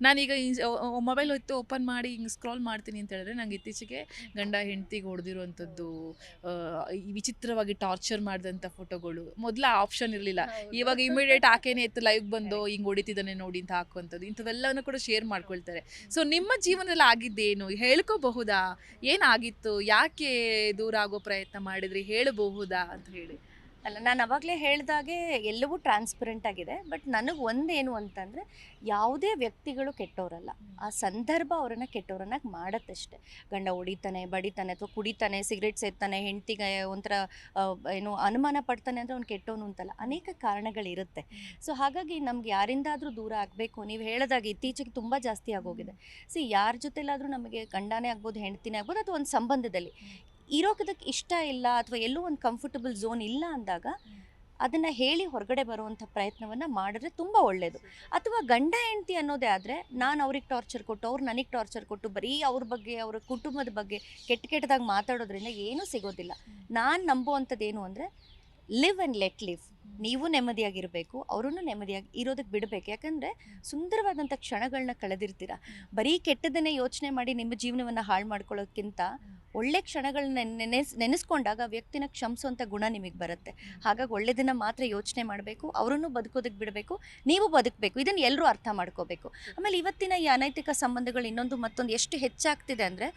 ನಾನೀಗ ಮೊಬೈಲ್ ಹೊತ್ತು ಓಪನ್ ಮಾಡಿ ಹಿಂಗೆ ಸ್ಕ್ರಾಲ್ ಮಾಡ್ತೀನಿ ಅಂತ ಹೇಳಿದ್ರೆ ನಂಗೆ ಇತ್ತೀಚೆಗೆ ಗಂಡ ಹೆಂಡ್ತಿಗೆ ಹೊಡೆದಿರುವಂಥದ್ದು ವಿಚಿತ್ರವಾಗಿ ಟಾರ್ಚರ್ ಮಾಡಿದಂಥ ಫೋಟೋಗಳು ಮೊದಲ ಆಪ್ಷನ್ ಇರಲಿಲ್ಲ. ಇವಾಗ ಇಮಿಡಿಯೇಟ್ ಆಕೆನೇ ಇತ್ತು ಲೈವ್ ಬಂದು ಹಿಂಗೆ ಹೊಡಿತಿದ್ದಾನೆ ನೋಡಿ ಅಂತ ಹಾಕುವಂಥದ್ದು. ಇಂಥವೆಲ್ಲವನ್ನು ಕೂಡ ಶೇರ್ ಮಾಡ್ಕೊಳ್ತಾರೆ. ಸೊ ನಿಮ್ಮ ಜೀವನದಲ್ಲಿ ಆಗಿದ್ದೇನು? ಹೇಳ್ಕೋಬಹುದಾ? ಏನಾಗಿತ್ತು? ಯಾಕೆ ದೂರ ಆಗೋ ಪ್ರಯತ್ನ ಮಾಡಿದ್ರಿ? ಹೇಳಬಹುದಾ? ಅಂತ ಹೇಳಿ. ಅಲ್ಲ ನಾನು ಅವಾಗಲೇ ಹೇಳ್ದಾಗೆ ಎಲ್ಲವೂ ಟ್ರಾನ್ಸ್ಪರೆಂಟ್ ಆಗಿದೆ ಬಟ್ ನನಗೆ ಒಂದೇನು ಅಂತಂದರೆ ಯಾವುದೇ ವ್ಯಕ್ತಿಗಳು ಕೆಟ್ಟವರಲ್ಲ ಆ ಸಂದರ್ಭ ಅವರನ್ನು ಕೆಟ್ಟವರನ್ನಾಗಿ ಮಾಡತ್ತಷ್ಟೆ. ಗಂಡ ಹೊಡಿತಾನೆ ಬಡಿತಾನೆ ಅಥವಾ ಕುಡಿತಾನೆ ಸಿಗರೇಟ್ ಸೇರ್ತಾನೆ ಹೆಂಡ್ತಿಗೆ ಒಂಥರ ಏನು ಅನುಮಾನ ಪಡ್ತಾನೆ ಅಂದರೆ ಅವ್ನು ಕೆಟ್ಟವನು ಅಂತಲ್ಲ. ಅನೇಕ ಕಾರಣಗಳಿರುತ್ತೆ. ಸೊ ಹಾಗಾಗಿ ನಮ್ಗೆ ಯಾರಿಂದಾದರೂ ದೂರ ಆಗಬೇಕು. ನೀವು ಹೇಳೋದಾಗ ಇತ್ತೀಚೆಗೆ ತುಂಬ ಜಾಸ್ತಿ ಆಗೋಗಿದೆ. ಸಿ ಯಾರ ಜೊತೆಲಾದರೂ ನಮಗೆ ಗಂಡನೇ ಆಗ್ಬೋದು ಹೆಂಡ್ತಿನೇ ಆಗ್ಬೋದು ಅಥವಾ ಒಂದು ಸಂಬಂಧದಲ್ಲಿ ಇರೋದಕ್ಕೆ ಇಷ್ಟ ಇಲ್ಲ ಅಥವಾ ಎಲ್ಲೂ ಒಂದು ಕಂಫರ್ಟಬಲ್ ಝೋನ್ ಇಲ್ಲ ಅಂದಾಗ ಅದನ್ನು ಹೇಳಿ ಹೊರಗಡೆ ಬರುವಂಥ ಪ್ರಯತ್ನವನ್ನು ಮಾಡಿದ್ರೆ ತುಂಬ ಒಳ್ಳೆಯದು ಅಥವಾ ಗಂಡ ಹೆಂಡತಿ ಅನ್ನೋದೇ ಆದರೆ ನಾನು ಅವ್ರಿಗೆ ಟಾರ್ಚರ್ ಕೊಟ್ಟು ಅವ್ರು ನನಗೆ ಟಾರ್ಚರ್ ಕೊಟ್ಟು ಬರೀ ಅವ್ರ ಬಗ್ಗೆ ಅವ್ರ ಕುಟುಂಬದ ಬಗ್ಗೆ ಕೆಟ್ಟ ಕೆಟ್ಟದಾಗಿ ಮಾತಾಡೋದ್ರಿಂದ ಏನೂ ಸಿಗೋದಿಲ್ಲ. ನಾನು ನಂಬುವಂಥದ್ದು ಏನು ಅಂದರೆ ಲಿವ್ ಆ್ಯಂಡ್ ಲೆಟ್ ಲಿವ್ ನೀವು ನೆಮ್ಮದಿಯಾಗಿರಬೇಕು ಅವರನ್ನು ನೆಮ್ಮದಿಯಾಗಿ ಇರೋದಕ್ಕೆ ಬಿಡಬೇಕು. ಯಾಕಂದರೆ ಸುಂದರವಾದಂಥ ಕ್ಷಣಗಳನ್ನ ಕಳೆದಿರ್ತೀರ. ಬರೀ ಕೆಟ್ಟದನ್ನೇ ಯೋಚನೆ ಮಾಡಿ ನಿಮ್ಮ ಜೀವನವನ್ನು ಹಾಳು ಮಾಡ್ಕೊಳ್ಳೋಕ್ಕಿಂತ ಒಳ್ಳೆ ಕ್ಷಣಗಳನ್ನ ನೆನೆಸ್ ನೆನೆಸ್ಕೊಂಡಾಗ ವ್ಯಕ್ತಿನ ಕ್ಷಮಿಸುವಂಥ ಗುಣ ನಿಮಗೆ ಬರುತ್ತೆ. ಹಾಗಾಗಿ ಒಳ್ಳೆಯದನ್ನು ಮಾತ್ರ ಯೋಚನೆ ಮಾಡಬೇಕು ಅವರನ್ನು ಬದುಕೋದಕ್ಕೆ ಬಿಡಬೇಕು ನೀವು ಬದುಕಬೇಕು ಇದನ್ನು ಎಲ್ಲರೂ ಅರ್ಥ ಮಾಡ್ಕೋಬೇಕು. ಆಮೇಲೆ ಇವತ್ತಿನ ಈ ಅನೈತಿಕ ಸಂಬಂಧಗಳು ಇನ್ನೊಂದು ಮತ್ತೊಂದು ಎಷ್ಟು ಹೆಚ್ಚಾಗ್ತಿದೆ ಅಂದರೆ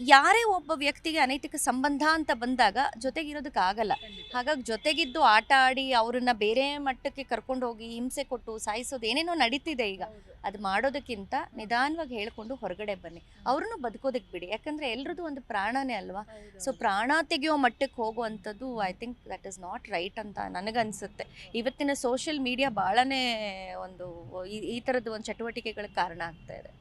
ಯಾರೇ ಒಬ್ಬ ವ್ಯಕ್ತಿಗೆ ಅನೈತಿಕ ಸಂಬಂಧ ಅಂತ ಬಂದಾಗ ಜೊತೆಗಿರೋದಕ್ಕೆ ಆಗಲ್ಲ. ಹಾಗಾಗಿ ಜೊತೆಗಿದ್ದು ಆಟ ಆಡಿ ಅವ್ರನ್ನ ಬೇರೆ ಮಟ್ಟಕ್ಕೆ ಕರ್ಕೊಂಡು ಹೋಗಿ ಹಿಂಸೆ ಕೊಟ್ಟು ಸಾಯಿಸೋದು ಏನೇನೋ ನಡೀತಿದೆ ಈಗ. ಅದು ಮಾಡೋದಕ್ಕಿಂತ ನಿಧಾನವಾಗಿ ಹೇಳ್ಕೊಂಡು ಹೊರಗಡೆ ಬನ್ನಿ. ಅವ್ರನ್ನೂ ಬದುಕೋದಕ್ಕೆ ಬಿಡಿ. ಯಾಕಂದ್ರೆ ಎಲ್ರದ್ದು ಒಂದು ಪ್ರಾಣನೇ ಅಲ್ವಾ? ಸೊ ಪ್ರಾಣ ತೆಗೆಯೋ ಮಟ್ಟಕ್ಕೆ ಹೋಗುವಂಥದ್ದು I think that is not right ಅಂತ ನನಗನ್ಸುತ್ತೆ. ಇವತ್ತಿನ ಸೋಷಿಯಲ್ ಮೀಡಿಯಾ ಭಾಳನೇ ಒಂದು ಈ- ಈ ಥರದ್ದು ಒಂದು ಚಟುವಟಿಕೆಗಳಿಗೆ ಕಾರಣ ಆಗ್ತಾ ಇದೆ.